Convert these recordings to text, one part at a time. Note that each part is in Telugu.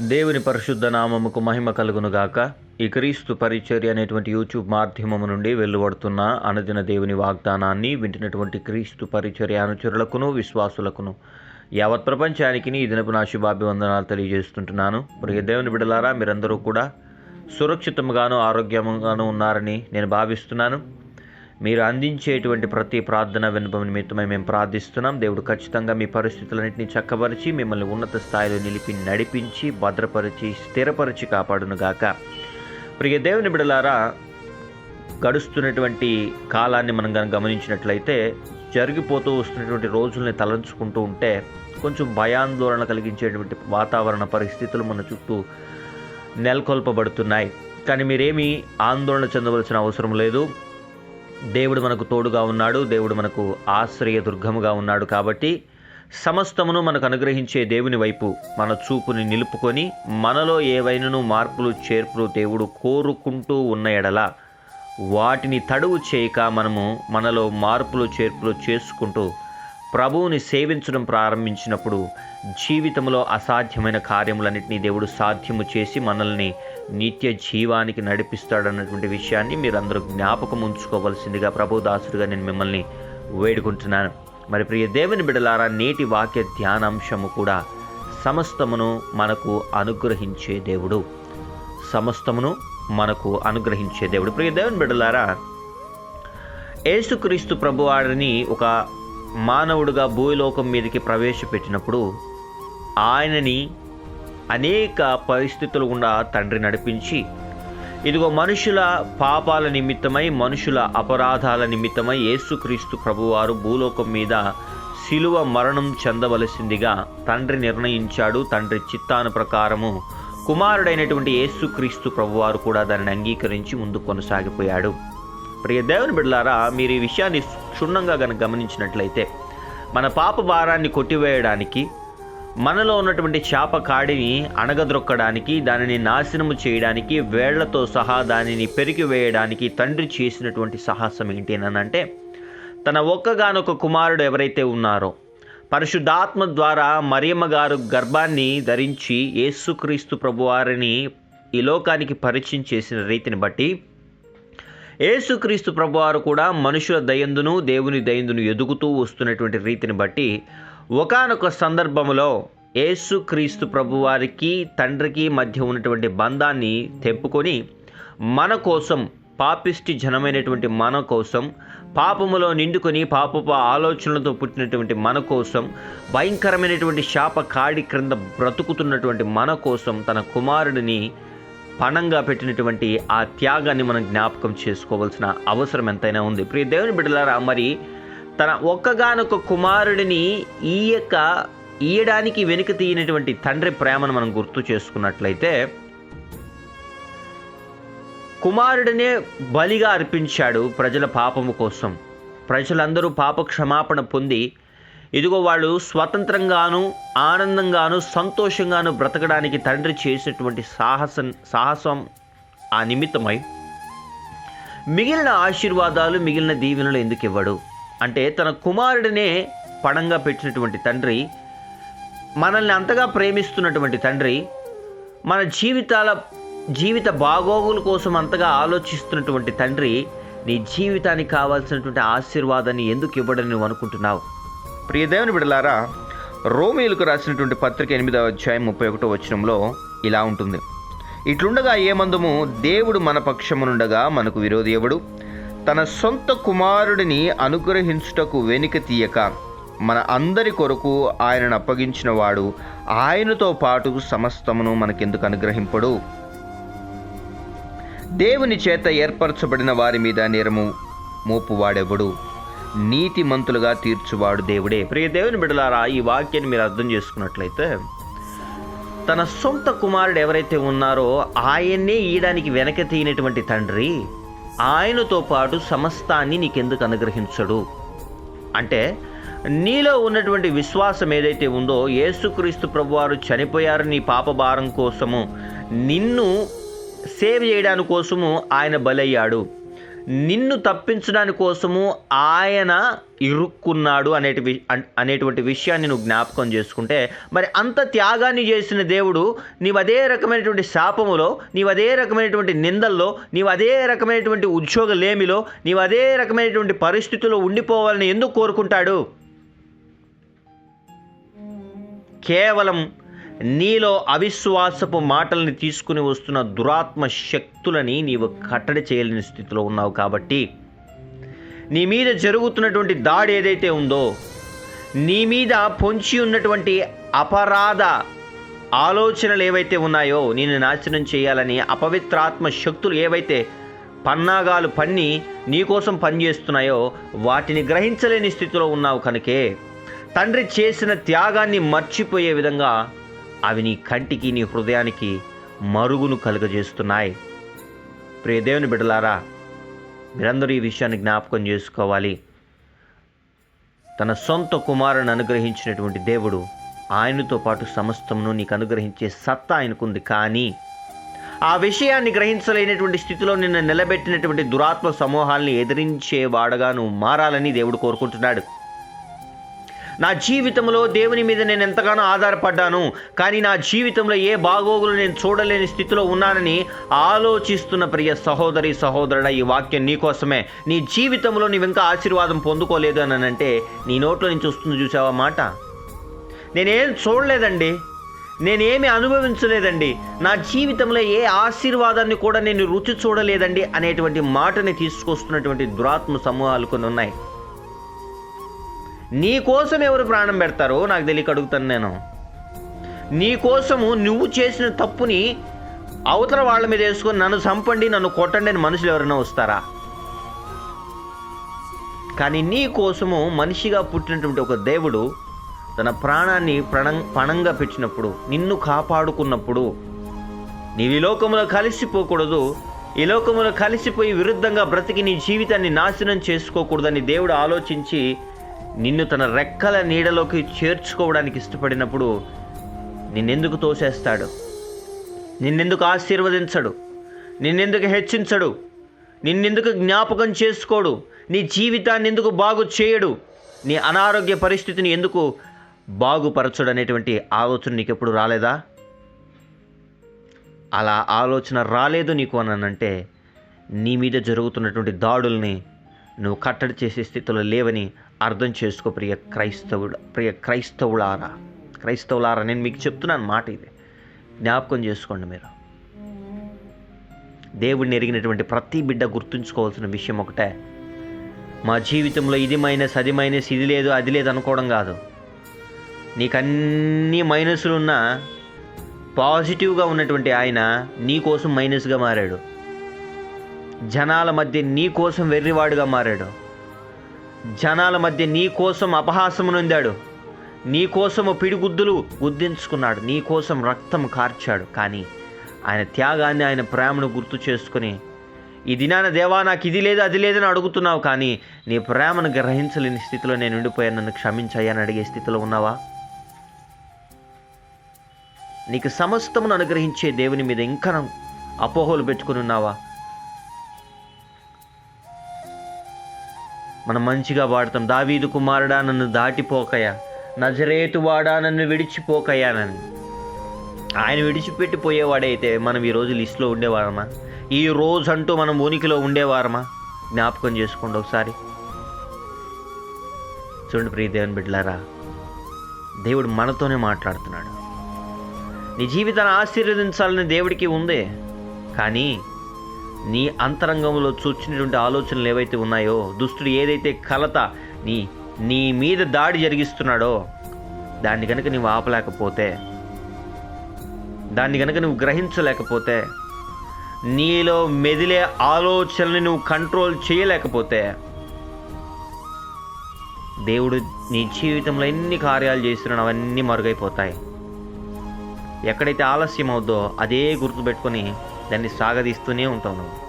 దేవుని పరిశుద్ధ నామముకు మహిమ కలుగునుగాక ఈ క్రీస్తు పరిచర్య అనేటువంటి యూట్యూబ్ మాధ్యమము నుండి వెలువడుతున్న అనుదిన దేవుని వాగ్దానాన్ని వింటున్నటువంటి క్రీస్తు పరిచర్య అనుచరులకును విశ్వాసులకును. యావత్ ప్రపంచానికి ఈ దినపు నా శుభాభివందనాలు తెలియజేస్తుంటున్నాను. ప్రియ దేవుని బిడలారా మీరందరూ కూడా సురక్షితంగాను ఆరోగ్యంగాను ఉన్నారని నేను భావిస్తున్నాను. మీరు అందించేటువంటి ప్రతి ప్రార్థన వినపం నిమిత్తమై మేము ప్రార్థిస్తున్నాం. దేవుడు ఖచ్చితంగా మీ పరిస్థితులన్నింటినీ చక్కపరిచి మిమ్మల్ని ఉన్నత స్థాయిలో నిలిపి నడిపించి భద్రపరిచి స్థిరపరిచి కాపాడునుగాక. ప్రియ దేవుని బిడలారా గడుస్తున్నటువంటి కాలాన్ని మనం కనుక గమనించినట్లయితే జరిగిపోతూ వస్తున్నటువంటి రోజుల్ని తలంచుకుంటూ ఉంటే కొంచెం భయాందోళన కలిగించేటువంటి వాతావరణ పరిస్థితులు మన చుట్టూ నెలకొల్పబడుతున్నాయి. కానీ మీరేమీ ఆందోళన చెందవలసిన అవసరం లేదు. దేవుడు మనకు తోడుగా ఉన్నాడు దేవుడు మనకు ఆశ్రయ దుర్గముగా ఉన్నాడు కాబట్టి సమస్తమును మనకు అనుగ్రహించే దేవుని వైపు మన చూపుని నిలుపుకొని మనలో ఏవైనను మార్పులు చేర్పులు దేవుడు కోరుకుంటూ ఉన్న ఎడల వాటిని తడువు చేయక మనము మనలో మార్పులు చేర్పులు చేసుకుంటూ ప్రభువుని సేవించడం ప్రారంభించినప్పుడు జీవితంలో అసాధ్యమైన కార్యములన్నింటినీ దేవుడు సాధ్యము చేసి మనల్ని నిత్య జీవానికి నడిపిస్తాడన్నటువంటి విషయాన్ని మీరందరూ జ్ఞాపకం ఉంచుకోవలసిందిగా ప్రభుదాసుడిగా నేను మిమ్మల్ని వేడుకుంటున్నాను. మరి ప్రియ దేవుని బిడలారా నేటి వాక్య ధ్యానాంశము కూడా సమస్తమును మనకు అనుగ్రహించే దేవుడు. సమస్తమును మనకు అనుగ్రహించే దేవుడు. ప్రియ దేవుని బిడలారా యేసుక్రీస్తు ప్రభువాడిని ఒక మానవుడుగా భూలోకం మీదకి ప్రవేశపెట్టినప్పుడు ఆయనని అనేక పరిస్థితులు గుండా తండ్రి నడిపించి ఇదిగో మనుషుల పాపాల నిమిత్తమై మనుషుల అపరాధాల నిమిత్తమై యేసుక్రీస్తు ప్రభువారు భూలోకం మీద శిలువ మరణం చెందవలసిందిగా తండ్రి నిర్ణయించాడు. తండ్రి చిత్తాను ప్రకారము కుమారుడైనటువంటి యేసుక్రీస్తు ప్రభువారు కూడా దానిని అంగీకరించి ముందు కొనసాగిపోయాడు. ప్రియ దేవుని బిడ్డలారా మీరు ఈ విషయాన్ని క్షుణ్ణంగా గనక గమనించినట్లయితే మన పాప భారాన్ని కొట్టివేయడానికి మనలో ఉన్నటువంటి చేప కాడిని అణగద్రొక్కడానికి దానిని నాశనము చేయడానికి వేళ్ళతో సహా దానిని పెరిగివేయడానికి తండ్రి చేసినటువంటి సాహసం ఏంటి అని అంటే తన ఒక్కగానొక కుమారుడు ఎవరైతే ఉన్నారో పరిశుద్ధాత్మ ద్వారా మరియమ్మ గారు గర్భాన్ని ధరించి యేసుక్రీస్తు ప్రభువారిని ఈ లోకానికి పరిచయం చేసిన రీతిని బట్టి యేసుక్రీస్తు ప్రభువారు కూడా మనుషుల దయందును దేవుని దయందును ఎదుగుతూ వస్తున్నటువంటి రీతిని బట్టి ఒకానొక సందర్భంలో యేసుక్రీస్తు ప్రభువారికి తండ్రికి మధ్య ఉన్నటువంటి బంధాన్ని తెంపుకొని మన కోసం పాపిష్టి జనమైనటువంటి మన కోసం పాపములో నిండుకొని పాపపు ఆలోచనలతో పుట్టినటువంటి మన కోసం భయంకరమైనటువంటి శాప కాడి క్రింద బ్రతుకుతున్నటువంటి మన కోసం తన కుమారుడిని పణంగా పెట్టినటువంటి ఆ త్యాగాన్ని మనం జ్ఞాపకం చేసుకోవాల్సిన అవసరం ఎంతైనా ఉంది. ప్రియ దేవుని బిడ్డలారా మరి తన ఒక్కగానొక కుమారుడిని ఈయక ఈయడానికి వెనుక తీయనటువంటి తండ్రి ప్రేమను మనం గుర్తు చేసుకున్నట్లయితే కుమారుడినే బలిగా అర్పించాడు ప్రజల పాపము కోసం. ప్రజలందరూ పాప క్షమాపణ పొంది ఇదిగో వాళ్ళు స్వతంత్రంగాను ఆనందంగాను సంతోషంగాను బ్రతకడానికి తండ్రి చేసినటువంటి సాహసం సాహసం ఆ నిమిత్తమై మిగిలిన ఆశీర్వాదాలు మిగిలిన దీవెనలు ఎందుకు ఇవ్వడు? అంటే తన కుమారుడినే పణంగా పెట్టినటువంటి తండ్రి మనల్ని అంతగా ప్రేమిస్తున్నటువంటి తండ్రి మన జీవితాల జీవిత బాగోగుల కోసం అంతగా ఆలోచిస్తున్నటువంటి తండ్రి నీ జీవితానికి కావాల్సినటువంటి ఆశీర్వాదాన్ని ఎందుకు ఇవ్వడని నువ్వు అనుకుంటున్నావు? ప్రియదేవుని బిడలారా రోమిలకు రాసినటువంటి పత్రిక ఎనిమిదవ అధ్యాయం ముప్పై ఒకటో వచనంలో ఇలా ఉంటుంది. ఇట్లుండగా ఏమందుము దేవుడు మన పక్షమునుండగా మనకు విరోధి ఎవడు? తన సొంత కుమారుడిని అనుగ్రహించుటకు వెనుక తీయక మన అందరి కొరకు ఆయనను అప్పగించినవాడు ఆయనతో పాటు సమస్తమును మనకెందుకు అనుగ్రహింపడు? దేవుని చేత ఏర్పరచబడిన వారి మీద నేరము మోపువాడెవడు? నీతిమంతులుగా తీర్చువాడు దేవుడే. ప్రియ దేవుని బిడలారా ఈ వాక్యాన్ని మీరు అర్థం చేసుకున్నట్లయితే తన సొంత కుమారుడు ఎవరైతే ఉన్నారో ఆయన్నే ఈయడానికి వెనక తీయనటువంటి తండ్రి ఆయనతో పాటు సమస్తాన్ని నీకెందుకు అనుగ్రహించడు? అంటే నీలో ఉన్నటువంటి విశ్వాసం ఏదైతే ఉందో యేసుక్రీస్తు ప్రభువారు చనిపోయారు నీ పాపభారం కోసము నిన్ను సేవ్ చేయడాని కోసము ఆయన బలయ్యాడు. నిన్ను తప్పించడానికి కోసము ఆయన ఇరుక్కున్నాడు అనేటి అనేటువంటి విషయాన్ని నువ్వు జ్ఞాపకం చేసుకుంటే మరి అంత త్యాగాన్ని చేసిన దేవుడు నీవు అదే రకమైనటువంటి శాపములో నీవు అదే రకమైనటువంటి నిందల్లో నీవు అదే రకమైనటువంటి ఉద్యోగలేమిలో నీవు అదే రకమైనటువంటి పరిస్థితుల్లో ఉండిపోవాలని ఎందుకు కోరుకుంటాడు? కేవలం నీలో అవిశ్వాసపు మాటల్ని తీసుకుని వస్తున్న దురాత్మ శక్తులని నీవు కట్టడి చేయలేని స్థితిలో ఉన్నావు కాబట్టి నీ మీద జరుగుతున్నటువంటి దాడి ఏదైతే ఉందో నీ మీద పొంచి ఉన్నటువంటి అపరాధ ఆలోచనలు ఏవైతే ఉన్నాయో నేను నాశనం చేయాలని అపవిత్రాత్మ శక్తులు ఏవైతే పన్నాగాలు పన్ని నీకోసం పనిచేస్తున్నాయో వాటిని గ్రహించలేని స్థితిలో ఉన్నావు కనుకే తండ్రి చేసిన త్యాగాన్ని మర్చిపోయే విధంగా అవి నీ కంటికి నీ హృదయానికి మరుగును కలుగజేస్తున్నాయి. ప్రియదేవుని బిడలారా మీరందరూ ఈ విషయాన్ని జ్ఞాపకం చేసుకోవాలి. తన సొంత కుమారుని అనుగ్రహించినటువంటి దేవుడు ఆయనతో పాటు సమస్తమును నీకు అనుగ్రహించే సత్తా ఆయనకుంది. కానీ ఆ విషయాన్ని గ్రహించలేనటువంటి స్థితిలో నిన్ను నిలబెట్టినటువంటి దురాత్మ సమూహాల్ని ఎదిరించే వాడగాను నువ్వు మారాలని దేవుడు కోరుకుంటున్నాడు. నా జీవితంలో దేవుని మీద నేను ఎంతగానో ఆధారపడ్డాను కానీ నా జీవితంలో ఏ బాగోగులు నేను చూడలేని స్థితిలో ఉన్నానని ఆలోచిస్తున్న ప్రియ సహోదరి సహోదరుడ ఈ వాక్యం నీకోసమే నీ జీవితంలో నీవు ఇంకా ఆశీర్వాదం పొందుకోలేదు అని అంటే నీ నోట్లో నుంచి వస్తుంది చూసావా మాట? నేనేం చూడలేదండి. నేనేమి అనుభవించలేదండి. నా జీవితంలో ఏ ఆశీర్వాదాన్ని కూడా నేను రుచి చూడలేదండి అనేటువంటి మాటని తీసుకొస్తున్నటువంటి దురాత్మ సమూహాలు కొన్ని ఉన్నాయి. నీ కోసం ఎవరు ప్రాణం పెడతారో నాకు తెలియక అడుగుతాను నేను. నీ కోసము నువ్వు చేసిన తప్పుని అవతల వాళ్ళ మీద వేసుకొని నన్ను చంపండి నన్ను కొట్టండి అని మనుషులు ఎవరైనా వస్తారా? కానీ నీ కోసము మనిషిగా పుట్టినటువంటి ఒక దేవుడు తన ప్రాణాన్ని ప్రణం పణంగా పెట్టినప్పుడు నిన్ను కాపాడుకున్నప్పుడు నీవు ఈ లోకంలో కలిసిపోకూడదు. ఈ లోకంలో కలిసిపోయి విరుద్ధంగా బ్రతికి నీ జీవితాన్ని నాశనం చేసుకోకూడదని దేవుడు ఆలోచించి నిన్ను తన రెక్కల నీడలోకి చేర్చుకోవడానికి ఇష్టపడినప్పుడు నిన్నెందుకు తోసేస్తాడు? నిన్నెందుకు ఆశీర్వదించడు? నిన్నెందుకు హెచ్చించడు? నిన్నెందుకు జ్ఞాపకం చేసుకోడు? నీ జీవితాన్ని ఎందుకు బాగు చేయడు? నీ అనారోగ్య పరిస్థితిని ఎందుకు బాగుపరచడు అనేటువంటి ఆలోచన నీకు ఎప్పుడు రాలేదా? అలా ఆలోచన రాలేదు నీకు అనంటే నీ మీద జరుగుతున్నటువంటి దాడుల్ని నువ్వు కట్టడి చేసే స్థితిలో లేవని అర్థం చేసుకో ప్రియ క్రైస్తవుడు ప్రియ క్రైస్తవులారా. క్రైస్తవులారా నేను మీకు చెప్తున్నాను మాట ఇది. జ్ఞాపకం చేసుకోండి మీరు. దేవుడిని ఎరిగినటువంటి ప్రతి బిడ్డ గుర్తుంచుకోవాల్సిన విషయం ఒకటే. మా జీవితంలో ఇది మైనస్ అది మైనస్ ఇది లేదు అది లేదు అనుకోవడం కాదు. నీకు అన్ని మైనస్లు ఉన్నా పాజిటివ్గా ఉన్నటువంటి ఆయన నీ కోసం మైనస్గా మారాడు. జనాల మధ్య నీ కోసం వెర్రివాడుగా మారాడు. జనాల మధ్య నీ కోసం అపహాసం నొందాడు. నీ కోసము పిడిగుద్దులు గుద్దించుకున్నాడు నీ కోసం రక్తం కార్చాడు. కానీ ఆయన త్యాగాన్ని ఆయన ప్రేమను గుర్తు చేసుకుని ఈ దినాన దేవా నాకు ఇది లేదు అది లేదని అడుగుతున్నావు కానీ నీ ప్రేమను గ్రహించలేని స్థితిలో నేను ఉండిపోయాను. నన్ను క్షమించాయని అడిగే స్థితిలో ఉన్నావా? నీకు సమస్తమును అనుగ్రహించే దేవుని మీద ఇంకా అపోహలు పెట్టుకుని ఉన్నావా? మనం మంచిగా వాడతాం. దావీదు కుమారుడా నన్ను దాటిపోకయా నజరేతు వాడా నన్ను విడిచిపోకయానని ఆయన విడిచిపెట్టిపోయేవాడైతే మనం ఈ రోజు లిస్టులో ఉండేవారమా? ఈ రోజు అంటూ మనం ఉనికిలో ఉండేవారమా? జ్ఞాపకం చేసుకోండి ఒకసారి. చూడండి ప్రియ దేవుని బిడ్డలారా దేవుడు మనతోనే మాట్లాడుతున్నాడు. నీ జీవితాన్ని ఆశీర్వదించాలని దేవుడికి ఉందే. కానీ నీ అంతరంగంలో చూచినటువంటి ఆలోచనలు ఏవైతే ఉన్నాయో దుష్టుడు ఏదైతే కలత నీ నీ మీద దాడి జరిగిస్తున్నాడో దాన్ని కనుక నువ్వు ఆపలేకపోతే దాన్ని కనుక నువ్వు గ్రహించలేకపోతే నీలో మెదిలే ఆలోచనని నువ్వు కంట్రోల్ చేయలేకపోతే దేవుడు నీ జీవితంలో ఎన్ని కార్యాలు చేస్తున్నాడు అవన్నీ మరుగైపోతాయి. ఎక్కడైతే ఆలస్యం అవుద్దో అదే గుర్తుపెట్టుకొని దాన్ని సాగదీస్తూనే ఉంటావు నువ్వు.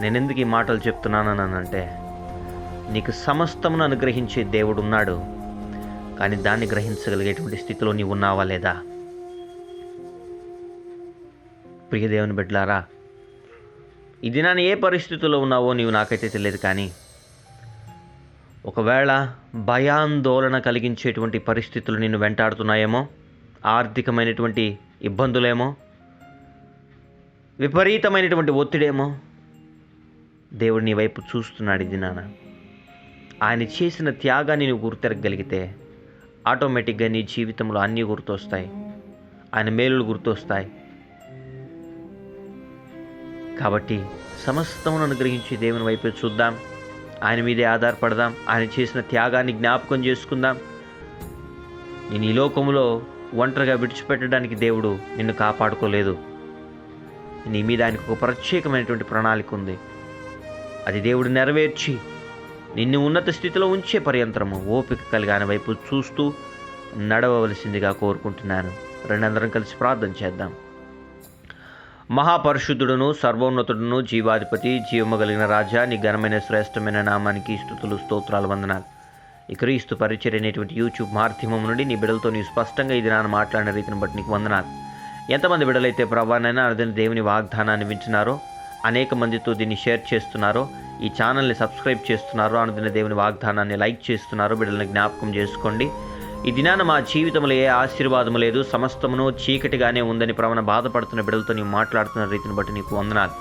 నేను ఎందుకు ఈ మాటలు చెప్తున్నానని అంటే నీకు సమస్తమును అనుగ్రహించే దేవుడు ఉన్నాడు. కానీ దాన్ని గ్రహించగలిగేటువంటి స్థితిలో నీవు ఉన్నావా లేదా? ప్రియ దేవుని బిడ్డలారా ఇది దినాన్ని ఏ పరిస్థితుల్లో ఉన్నావో నీవు నాకైతే తెలియదు కానీ ఒకవేళ భయాందోళన కలిగించేటువంటి పరిస్థితులు నిన్ను వెంటాడుతున్నాయేమో ఆర్థికమైనటువంటి ఇబ్బందులేమో విపరీతమైనటువంటి ఒత్తిడేమో? దేవుడు నీ వైపు చూస్తున్నాడు ఇది నాన్న. ఆయన చేసిన త్యాగాన్ని నువ్వు గుర్తెరగలిగితే ఆటోమేటిక్గా నీ జీవితంలో అన్నీ గుర్తొస్తాయి. ఆయన మేలులు గుర్తొస్తాయి. కాబట్టి సమస్తమును అనుగ్రహించి దేవుని వైపు చూద్దాం. ఆయన మీదే ఆధారపడదాం. ఆయన చేసిన త్యాగాన్ని జ్ఞాపకం చేసుకుందాం. నేను ఈ లోకంలో ఒంటరిగా విడిచిపెట్టడానికి దేవుడు నిన్ను కాపాడుకోలేదు. నీ మీద ఆయనకు ఒక ప్రత్యేకమైనటువంటి ప్రణాళిక ఉంది. అది దేవుడు నెరవేర్చి నిన్ను ఉన్నత స్థితిలో ఉంచే పర్యంతరము ఓపిక కలిగి వైపు చూస్తూ నడవవలసిందిగా కోరుకుంటున్నాను. రెండందరం కలిసి ప్రార్థన చేద్దాం. మహాపరిశుద్ధుడును సర్వోన్నతుడును జీవాధిపతి జీవము కలిగిన రాజా నీ ఘనమైన శ్రేష్టమైన నామానికి స్థుతులు స్తోత్రాలు వందనాలు. ఈ క్రీస్తు పరిచర్ అనేటువంటి యూట్యూబ్ మాధ్యమం నుండి నీ బిడలతో నీవు స్పష్టంగా ఇది నాన్న మాట్లాడిన రీతిని బట్టి నీకు వందనాలు. ఎంతమంది బిడలైతే ప్రభానైనా అర్థం దేవుని వాగ్దానాన్ని వింటున్నారో అనేక మందితో దీన్ని షేర్ చేస్తున్నారో ఈ ఛానల్ని సబ్స్క్రైబ్ చేస్తున్నారో అనుదిన దేవుని వాగ్దానాన్ని లైక్ చేస్తున్నారో బిడ్డలను జ్ఞాపకం చేసుకోండి. ఈ దినాన మా జీవితంలో ఏ ఆశీర్వాదం లేదు సమస్తమును చీకటిగానే ఉందని ప్రవణ బాధపడుతున్న బిడ్డలతో నీవు మాట్లాడుతున్న రీతిని బట్టి నీకు వందనాలు.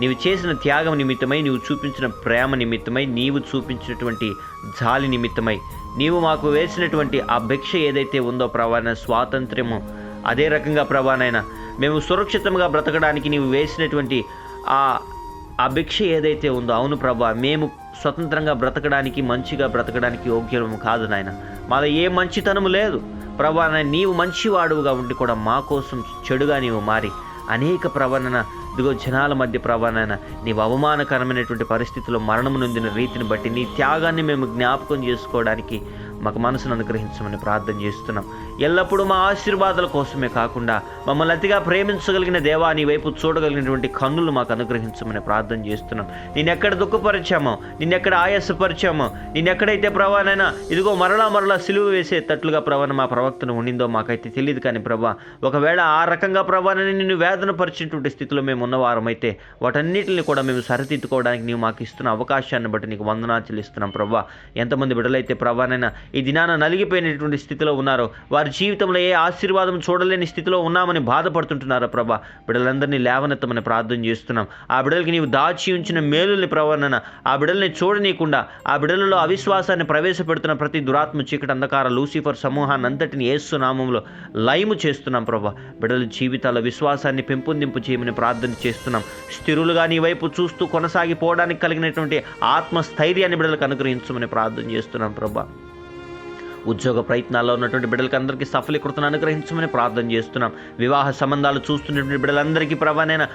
నీవు చేసిన త్యాగం నిమిత్తమై నీవు చూపించిన ప్రేమ నిమిత్తమై నీవు చూపించినటువంటి జాలి నిమిత్తమై నీవు మాకు వేసినటువంటి ఆ భిక్ష ఏదైతే ఉందో ప్రవణ స్వాతంత్ర్యము అదే రకంగా ప్రభానైనా మేము సురక్షితంగా బ్రతకడానికి నీవు వేసినటువంటి ఆ అభిక్ష ఏదైతే ఉందో అవును ప్రభా మేము స్వతంత్రంగా బ్రతకడానికి మంచిగా బ్రతకడానికి యోగ్యము కాదు నాయన. మాలో ఏ మంచితనము లేదు. ప్రభా నీవు మంచివాడుగా ఉండి కూడా మా కోసం చెడుగా నీవు మారి అనేక ప్రవణన దిగో జనాల మధ్య ప్రవణన నీవు అవమానకరమైనటువంటి పరిస్థితుల్లో మరణము నొందిన రీతిని బట్టి నీ త్యాగాన్ని మేము జ్ఞాపకం చేసుకోవడానికి మాకు మనసును అనుగ్రహించమని ప్రార్థన చేస్తున్నాం. ఎల్లప్పుడూ మా ఆశీర్వాదాల కోసమే కాకుండా మమ్మల్ని అతిగా ప్రేమించగలిగిన దేవా నీ వైపు చూడగలిగినటువంటి కన్నులు మాకు అనుగ్రహించమని ప్రార్థన చేస్తున్నాం. నిన్నెక్కడ దుఃఖపరిచామో నిన్నెక్కడ ఆయాసపరిచామో నిన్నెక్కడైతే ప్రవాణైనా ఇదిగో మరలా మరలా సిలువ వేసేటట్లుగా ప్రవణ మా ప్రవక్తను ఉండిందో మాకైతే తెలియదు కానీ ప్రభా ఒకవేళ ఆ రకంగా ప్రవాణని నిన్ను వేదన పరిచినటువంటి స్థితిలో మేము ఉన్నవారమైతే వాటన్నిటిని కూడా మేము సరిదిద్దుకోవడానికి నీవు మాకు ఇస్తున్న అవకాశాన్ని బట్టి నీకు వందనాలు చెల్లిస్తున్నాం ప్రభా. ఎంతమంది బిడ్డలైతే ప్రభానైనా ఈ దినాన నలిగిపోయినటువంటి స్థితిలో ఉన్నారో. వారి జీవితంలో ఏ ఆశీర్వాదం చూడలేని స్థితిలో ఉన్నామని బాధపడుతుంటున్నారో ప్రభా. బిడ్డలందరినీ లేవనెత్తమని ప్రార్థన చేస్తున్నాం. ఆ బిడ్డలకి నీవు దాచి ఉంచిన మేలుల్ని ప్రవర్ణన ఆ బిడ్డల్ని చూడనీయకుండా ఆ బిడ్డలలో అవిశ్వాసాన్ని ప్రవేశపెడుతున్న ప్రతి దురాత్మ చీకటి అంధకార లూసిఫర్ సమూహాన్ని అంతటిని ఏసునామంలో లైము లయము చేస్తున్నాం ప్రభా. బిడ్డల జీవితాల విశ్వాసాన్ని పెంపొందింపు చేయమని ప్రార్థన చేస్తున్నాం. స్థిరులుగా నీ వైపు చూస్తూ కొనసాగిపోవడానికి కలిగినటువంటి ఆత్మస్థైర్యాన్ని బిడ్డలకు అనుగ్రహించమని ప్రార్థన చేస్తున్నాం ప్రభా. ఉద్యోగ ప్రయత్నాల్లో ఉన్నటువంటి బిడ్డలకి అందరికీ సఫలీకృతను అనుగ్రహించమని ప్రార్థన చేస్తున్నాం. వివాహ సంబంధాలు చూస్తున్నటువంటి బిడ్డలందరికీ ప్రభానైనా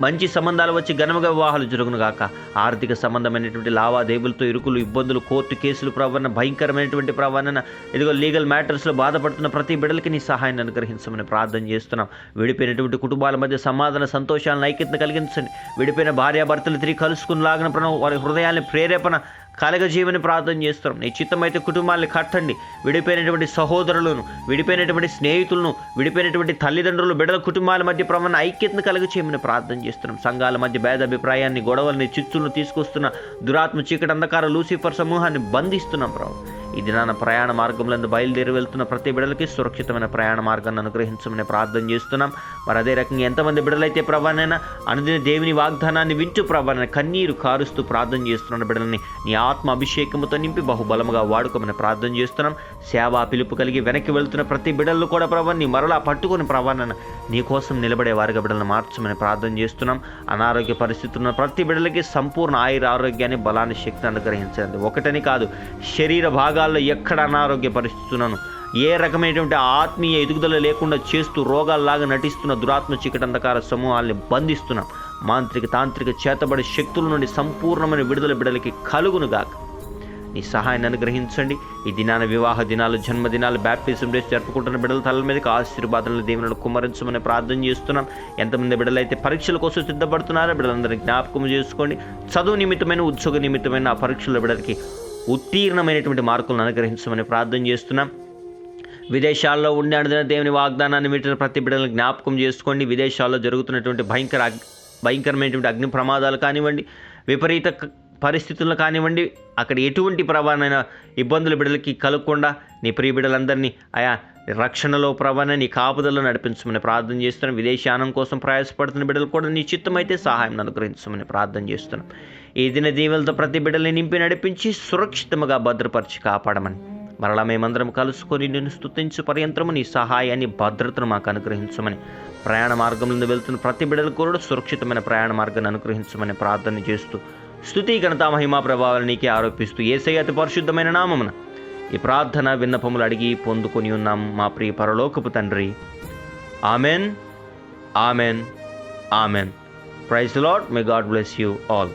మంచి సంబంధాలు వచ్చి ఘనముగా వివాహాలు జరుగును గాక. ఆర్థిక సంబంధమైనటువంటి లావాదేవీలతో ఇరుకులు ఇబ్బందులు కోర్టు కేసులు ప్రవణ భయంకరమైనటువంటి ప్రవణ ఇదిగో లీగల్ మ్యాటర్స్లో బాధపడుతున్న ప్రతి బిడ్డలకి నీ సహాయాన్ని అనుగ్రహించమని ప్రార్థన చేస్తున్నాం. విడిపోయినటువంటి కుటుంబాల మధ్య సమాధాన సంతోషాలను ఐక్యతను కలిగించండి. విడిపోయిన భార్యాభర్తలు తిరిగి కలుసుకుని లాగిన ప్రణం వారి హృదయాన్ని ప్రేరేపణ కలగజీవని ప్రార్థన చేస్తున్నాం నీ చిత్తమైతే కుటుంబాన్ని కట్టండి. విడిపోయినటువంటి సహోదరులను విడిపోయినటువంటి స్నేహితులను విడిపోయినటువంటి తల్లిదండ్రులు బిడల కుటుంబాల మధ్య ప్రమాణ ఐక్యతను కలగచేయమని ప్రార్థన చేస్తున్నాం. సంఘాల మధ్య భేదాభిప్రాయాన్ని గొడవల్ని చిచ్చులను తీసుకొస్తున్న దురాత్మ చీకటి అంధకార లూసిఫర్ సమూహాన్ని బంధిస్తున్నాం ప్రభు. ఈ దినాన ప్రయాణ మార్గంలో బయలుదేరి వెళ్తున్న ప్రతి బిడలకి సురక్షితమైన ప్రయాణ మార్గాన్ని అనుగ్రహించమని ప్రార్థన చేస్తున్నాం. మరి అదే రకంగా ఎంతమంది బిడలైతే ప్రభానైనా అనుదిన దేవుని వాగ్దానాన్ని వింటూ ప్రభాన కన్నీరు కారుస్తూ ప్రార్థన చేస్తున్న బిడలని నీ ఆత్మ అభిషేకముతో నింపి బహుబలముగా వాడుకోమని ప్రార్థన చేస్తున్నాం. సేవా పిలుపు కలిగి వెనక్కి వెళ్తున్న ప్రతి బిడలు కూడా ప్రభాన్ని మరలా పట్టుకొని ప్రభాన నీ కోసం నిలబడే వారిగా బిడలను మార్చమని ప్రార్థన చేస్తున్నాం. అనారోగ్య పరిస్థితుల్లో ప్రతి బిడలకి సంపూర్ణ ఆయుర ఆరోగ్యాన్ని బలాన్ని శక్తిని అనుగ్రహించండి ఒకటని కాదు శరీర రోగాల్లో ఎక్కడ అనారోగ్య పరిస్థితులను ఏ రకమైనటువంటి ఆత్మీయ ఎదుగుదల లేకుండా చేస్తూ రోగాల్లాగా నటిస్తున్న దురాత్మ చీకటంధకార సమూహాల్ని బంధిస్తున్నాం. మాంత్రిక తాంత్రిక చేతబడి శక్తుల నుండి సంపూర్ణమైన విడుదల బిడలకి కలుగునుగాక. నీ సహాయాన్ని అనుగ్రహించండి. ఈ దినాన వివాహ దినాలు జన్మదినాలు బ్యాప్టిజం డేస్ జరుపుకుంటున్న బిడ్డల తల మీదకి ఆశీర్వాదాలను దేవుని కుమరించమని ప్రార్థన చేస్తున్నాం. ఎంతమంది బిడ్డలైతే పరీక్షల కోసం సిద్ధపడుతున్నారో బిడ్డలందరినీ జ్ఞాపకం చేసుకోండి. చదువు నిమిత్తమైన ఉద్యోగ నిమిత్తమైన ఆ పరీక్షల బిడ్డలకి ఉత్తీర్ణమైనటువంటి మార్కులను అనుగ్రహించమని ప్రార్థన చేస్తున్నాం. విదేశాల్లో ఉండి అడిగిన దేవుని వాగ్దానాన్ని వింటున్న ప్రతి బిడ్డలను జ్ఞాపకం చేసుకోండి. విదేశాల్లో జరుగుతున్నటువంటి భయంకర భయంకరమైనటువంటి అగ్ని ప్రమాదాలు కానివ్వండి విపరీత పరిస్థితులు కానివ్వండి అక్కడ ఎటువంటి ప్రభావైన ఇబ్బందులు బిడ్డలకి కలగకుండా నీ ప్రియ బిడ్డలందరినీ ఆయా రక్షణలో ప్రభాన నీ కాపుదలో నడిపించమని ప్రార్థన చేస్తున్నాం. విదేశానం కోసం ప్రయాసపడుతున్న బిడ్డలు కూడా నీ చిత్తమైతే సహాయం అనుగ్రహించమని ప్రార్థన చేస్తున్నాం. ఈ దిన దీవెలతో ప్రతి బిడ్డల్ని నింపి నడిపించి సురక్షితముగా భద్రపరిచి కాపాడమని. మరలా మేమందరం కలుసుకొని నేను స్థుతించు పర్యంతరము నీ సహాయాన్ని భద్రతను మాకు అనుగ్రహించమని. ప్రయాణ మార్గంలో వెళ్తున్న ప్రతి బిడ్డలు కూడా సురక్షితమైన ప్రయాణ మార్గాన్ని అనుగ్రహించమని ప్రార్థన చేస్తూ స్థుతి ఘనత మహిమా ప్రభావాలు నీకే ఆరోపిస్తూ ఏసై అతి పరిశుద్ధమైన నామమున ఈ ప్రార్థన విన్నపములు అడిగి పొందుకొని ఉన్నాం మా ప్రియ పరలోకపు తండ్రి. Amen amen amen. Praise Lord may God bless you all.